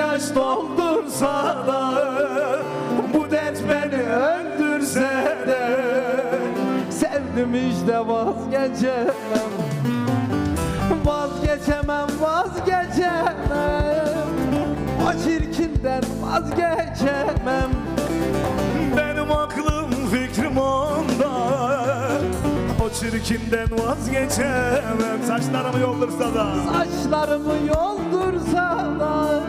yaş doldursa da Bu dert beni öldürse de Sevdim işte vazgeçemem. Vazgeçemem vazgeçemem. O çirkinden vazgeçemem. Benim aklım fikrim onda. O çirkinden vazgeçemem. Saçlarımı yoldursa da. Saçlarımı yoldursa da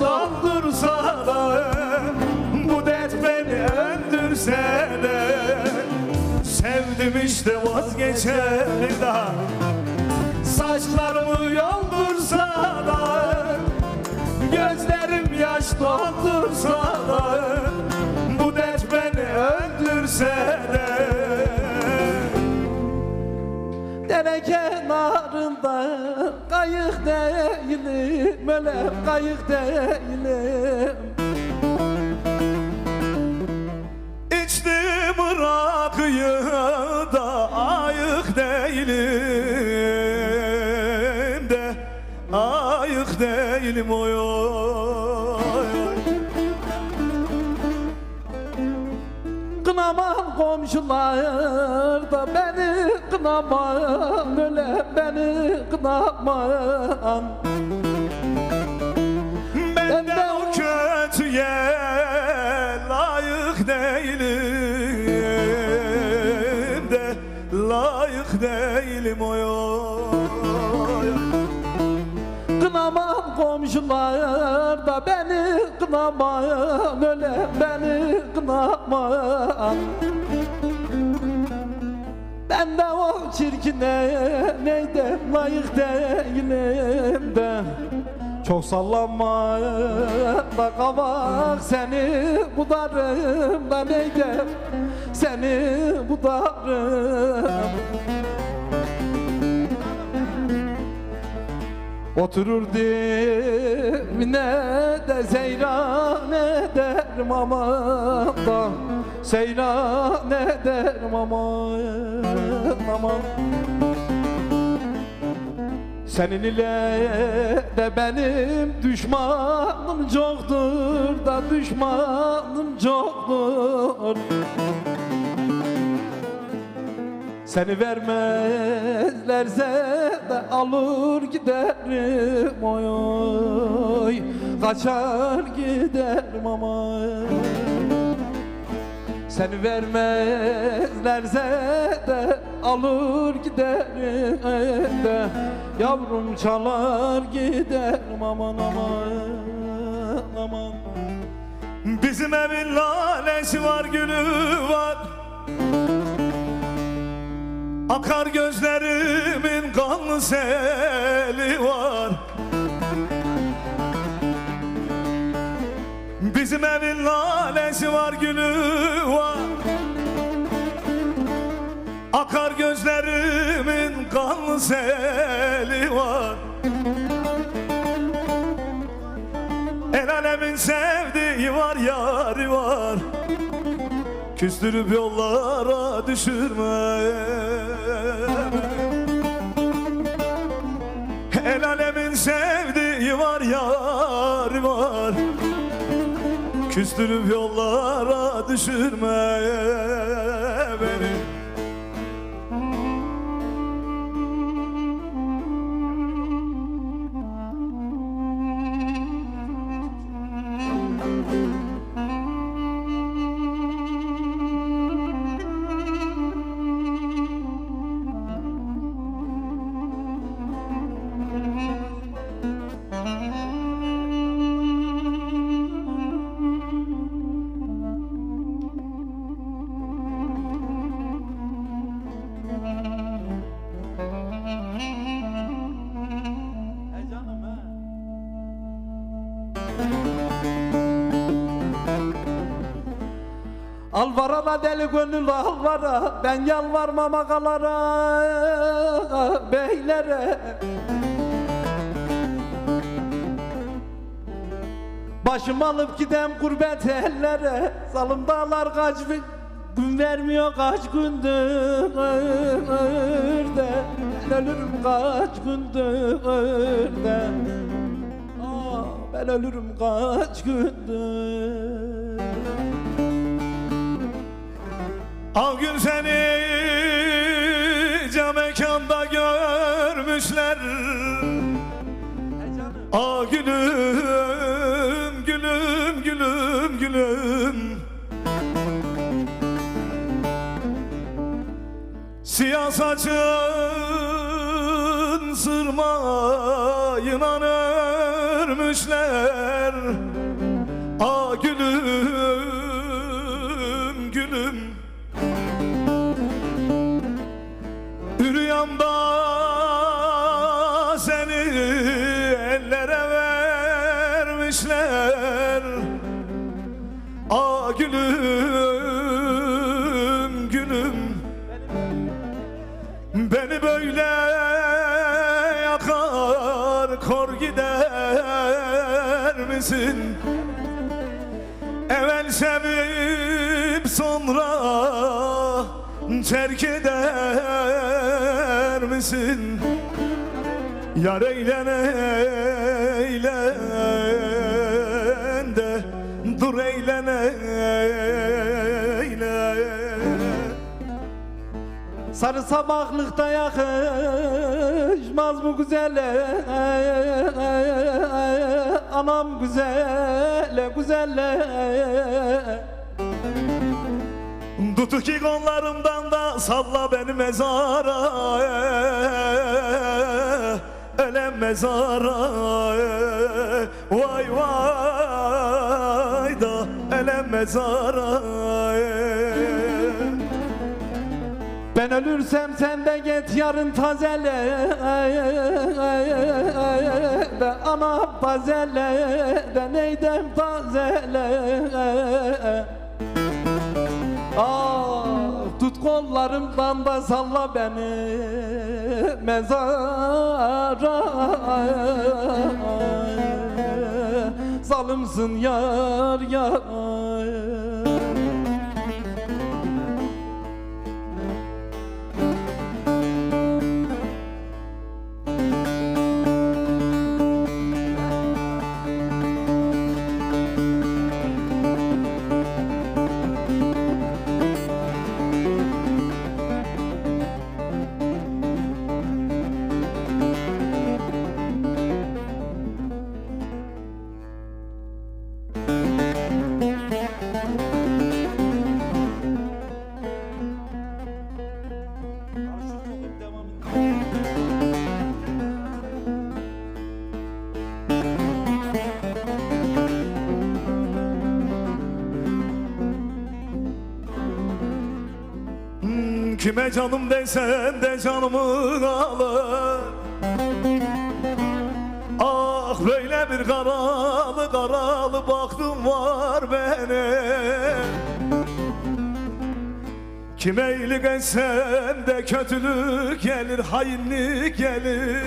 Doldursa da Bu dert beni öldürse de. Sevdim işte vazgeçemem daha Saçlarımı yoldursa da Gözlerim yaş doldursa da. Bu dert beni öldürse de. Dere kenarında kayık değilim Öyle kayık değilim. İçtim rakıyı da ayık değilim de Ayık değilim oy oy Kınaman komşular da beni kınaman Öyle beni kınaman. Ben de o kötüye layık değilim de Layık değilim oy Kınaman komşular da beni kınaman Öyle beni kınaman Ben de o çirkine neyde? Layık değilim de Çok sallanma da kavak seni budarım da neyde? Seni budarım Oturur dibine de seyran ederim aman da Seyran ederim aman aman Senin ile de benim düşmanım çoktur da düşmanım çoktur. Seni vermezlerse de alır giderim oy oy. Kaçar giderim ama Seni vermezlerse de alır giderim de Yavrum çalar giderim aman aman aman. Bizim evin lalesi var gülü var. Akar gözlerimin kanlı seli var Bizim evin lalesi var gülü var. Akar gözlerimin kanlı seli var. El alemin sevdiği var yari var. Küstürüp yollara düşürme El alemin sevdiği var yari var Küstürüp yollara düşürme Alvarana deli gönül alvara Ben yalvarmam agalara Beylere. Başım alıp gidem gurbet ellere Salım dağlar kaç gün Gün vermiyor kaç gündür de. Ölürüm kaç gündür de. Ben ölürüm kaç gündür Al gün seni cam mekanda görmüşler. Aa gülüm, gülüm, gülüm, gülüm Siyah saçın sırmayla örmüşler Aa gülüm, gülüm gülüm Beni böyle yakar kor gider misin? Evvel sevip sonra terk eder misin? Yar eylen eylen dur eylen eylen Sarı sabahlıkta yakışmaz bu güzele. Anam güzele güzele. Tut iki kollarımdan da salla beni mezara. Ölem mezara. Vay vay ölem mezara Ben ölürsem sen de git yarın tazele De ana tazele de neydem tazele Ah tut kollarımdan da salla beni mezara Zalımsın yar yar Kime canım desen de canımı alır. Ah böyle bir karalı karalı baktım var benim Kime iyilik etsem de kötülük gelir, hainlik gelir.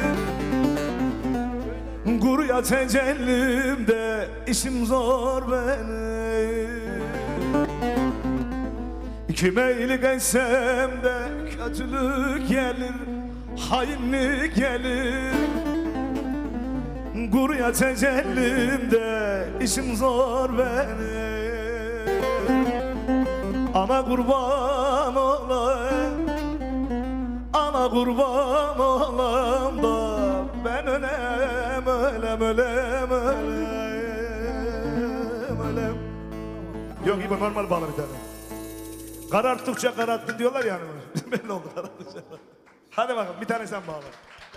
Kuruya tecellimde işim zor benim Kime iyilik etsem de kötülük gelir, hainlik gelir. Kuruya tecellimde işim zor benim. Ana kurban olayım Ana kurban olam da Ben ölem, ölem, ölem, ölem, ölem. Yok İbo normal bağla bir tane Kararttıkça kararttın diyorlar yani Belli oldu kararttıkça. Hadi bakalım bir tane sen bağla